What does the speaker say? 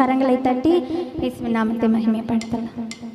கரங்களை தட்டி இயேசுவின் நாமத்தை மகிமைப்படுத்தலாம்.